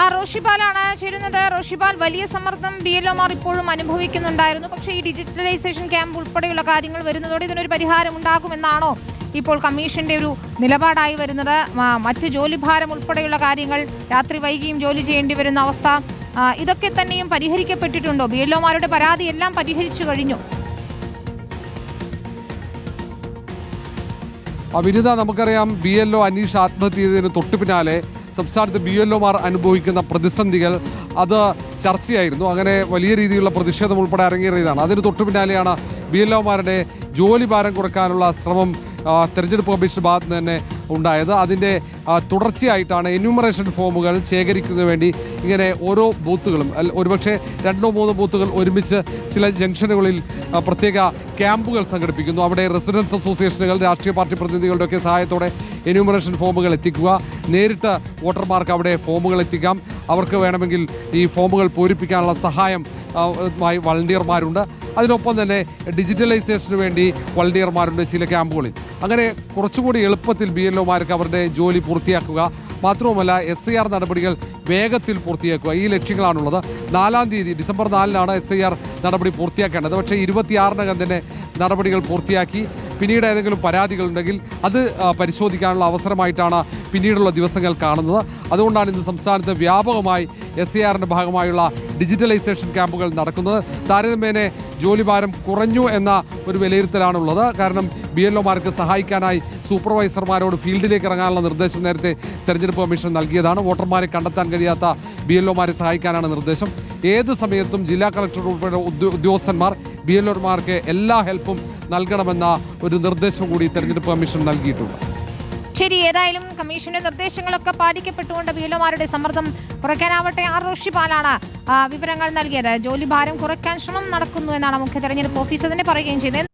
ആ റോഷിപാലാണ് ചേരുന്നത്. റോഷിപാൽ വലിയ സമ്മർദ്ദം ബി എൽ ഒമാർ ഇപ്പോഴും അനുഭവിക്കുന്നുണ്ടായിരുന്നു. പക്ഷേ ഈ ഡിജിറ്റലൈസേഷൻ ക്യാമ്പ് ഉൾപ്പെടെയുള്ള കാര്യങ്ങൾ വരുന്നതോടെ ഇതിനൊരു പരിഹാരം ഉണ്ടാകുമെന്നാണോ ഇപ്പോൾ കമ്മീഷന്റെ ഒരു നിലപാടായി വരുന്നത്. മറ്റ് ജോലിഭാരം ഉൾപ്പെടെയുള്ള കാര്യങ്ങൾ രാത്രി വൈകിയും ജോലി ചെയ്യേണ്ടി വരുന്ന അവസ്ഥ ഇതൊക്കെ തന്നെയും പരിഹരിക്കപ്പെട്ടിട്ടുണ്ടോ? ബി എൽ ഒമാരുടെ പരാതി എല്ലാം പരിഹരിച്ചു കഴിഞ്ഞു. വിനിത നമുക്കറിയാം ബി എൽ ഒ അനീഷ് ആത്മഹത്യ ചെയ്തതിന് തൊട്ടു പിന്നാലെ സംസ്ഥാനത്ത് ബി എൽ ഒമാർ അനുഭവിക്കുന്ന പ്രതിസന്ധികൾ അത് ചർച്ചയായിരുന്നു. അങ്ങനെ വലിയ രീതിയിലുള്ള പ്രതിഷേധം ഉൾപ്പെടെ അരങ്ങേറിയതാണ്. അതിന് തൊട്ടു പിന്നാലെയാണ് ബി എൽ ഒമാരുടെ ജോലി ഭാരം കുറയ്ക്കാനുള്ള ശ്രമം തെരഞ്ഞെടുപ്പ് കമ്മീഷൻ ഭാഗത്ത് തന്നെ ഉണ്ടായത്. അതിന്റെ തുടർച്ചയായിട്ടാണ് എന്യൂമറേഷൻ ഫോമുകൾ ശേഖരിക്കുന്നതിന് വേണ്ടി ഇങ്ങനെ ഓരോ ബൂത്തുകളും ഒരുപക്ഷെ രണ്ടോ മൂന്നോ ബൂത്തുകൾ ഒരുമിച്ച് ചില ജംഗ്ഷനുകളിൽ പ്രത്യേക ക്യാമ്പുകൾ സംഘടിപ്പിക്കുന്നു. അവിടെ റെസിഡൻസ് അസോസിയേഷനുകൾ രാഷ്ട്രീയ പാർട്ടി പ്രതിനിധികളുടെയൊക്കെ സഹായത്തോടെ എന്യൂമറേഷൻ ഫോമുകൾ എത്തിക്കുക. നേരിട്ട് വോട്ടർമാർക്ക് അവിടെ ഫോമുകൾ എത്തിക്കാം. അവർക്ക് വേണമെങ്കിൽ ഈ ഫോമുകൾ പൂരിപ്പിക്കാനുള്ള സഹായം വളണ്ടിയർമാരുണ്ട് അതിനൊപ്പം തന്നെ ഡിജിറ്റലൈസേഷന് വേണ്ടി വളണ്ടിയർമാരുണ്ട് ചില ക്യാമ്പുകളിൽ. അങ്ങനെ കുറച്ചുകൂടി എളുപ്പത്തിൽ ബി എൽ ഒമാർക്ക് അവരുടെ ജോലി പൂർത്തിയാക്കുക മാത്രവുമല്ല എസ് ഐ ആർ നടപടികൾ വേഗത്തിൽ പൂർത്തിയാക്കുക. ഈ ലക്ഷ്യങ്ങളാണുള്ളത്. നാലാം തീയതി ഡിസംബർ നാലിനാണ് എസ് ഐ ആർ നടപടി പൂർത്തിയാക്കേണ്ടത്. പക്ഷേ ഇരുപത്തിയാറിനകം തന്നെ നടപടികൾ പൂർത്തിയാക്കി. പിന്നീട് ഏതെങ്കിലും പരാതികളുണ്ടെങ്കിൽ അത് പരിശോധിക്കാനുള്ള അവസരമായിട്ടാണ് പിന്നീടുള്ള ദിവസങ്ങൾ കാണുന്നത്. അതുകൊണ്ടാണ് ഇന്ന് സംസ്ഥാനത്ത് വ്യാപകമായി എസ് സി ആറിന്റെ ഭാഗമായുള്ള ഡിജിറ്റലൈസേഷൻ ക്യാമ്പുകൾ നടക്കുന്നത്. താരതമ്യേനെ ജോലിഭാരം കുറഞ്ഞു എന്ന ഒരു വിലയിരുത്തലാണുള്ളത്. കാരണം ബി എൽ ഒമാർക്ക് സഹായിക്കാനായി സൂപ്പർവൈസർമാരോട് ഫീൽഡിലേക്ക് ഇറങ്ങാനുള്ള നിർദ്ദേശം നേരത്തെ തെരഞ്ഞെടുപ്പ് കമ്മീഷൻ നൽകിയതാണ്. വോട്ടർമാരെ കണ്ടെത്താൻ കഴിയാത്ത ബി എൽ ഒമാരെ സഹായിക്കാനാണ് നിർദ്ദേശം. ഏത് സമയത്തും ജില്ലാ കളക്ടർ ഉൾപ്പെടെ ഉദ്യോ- ഉദ്യോഗസ്ഥന്മാർ ബി എൽ ഒമാർക്ക് എല്ലാ ഹെൽപ്പും നൽകണമെന്ന ഒരു നിർദ്ദേശം കൂടി തെരഞ്ഞെടുപ്പ് കമ്മീഷൻ നൽകിയിട്ടുണ്ട്. ശരി ഏതായാലും കമ്മീഷന്റെ നിർദ്ദേശങ്ങളൊക്കെ പാലിക്കപ്പെട്ടുകൊണ്ട് ബി സമ്മർദ്ദം കുറയ്ക്കാനാവട്ടെ. ആർ റോഷിപാലാണ് വിവരങ്ങൾ നൽകിയത്. ജോലിഭാരം കുറയ്ക്കാൻ ശ്രമം നടക്കുന്നു എന്നാണ് മുഖ്യ തെരഞ്ഞെടുപ്പ് ഓഫീസർ തന്നെ പറയുകയും ചെയ്തത്.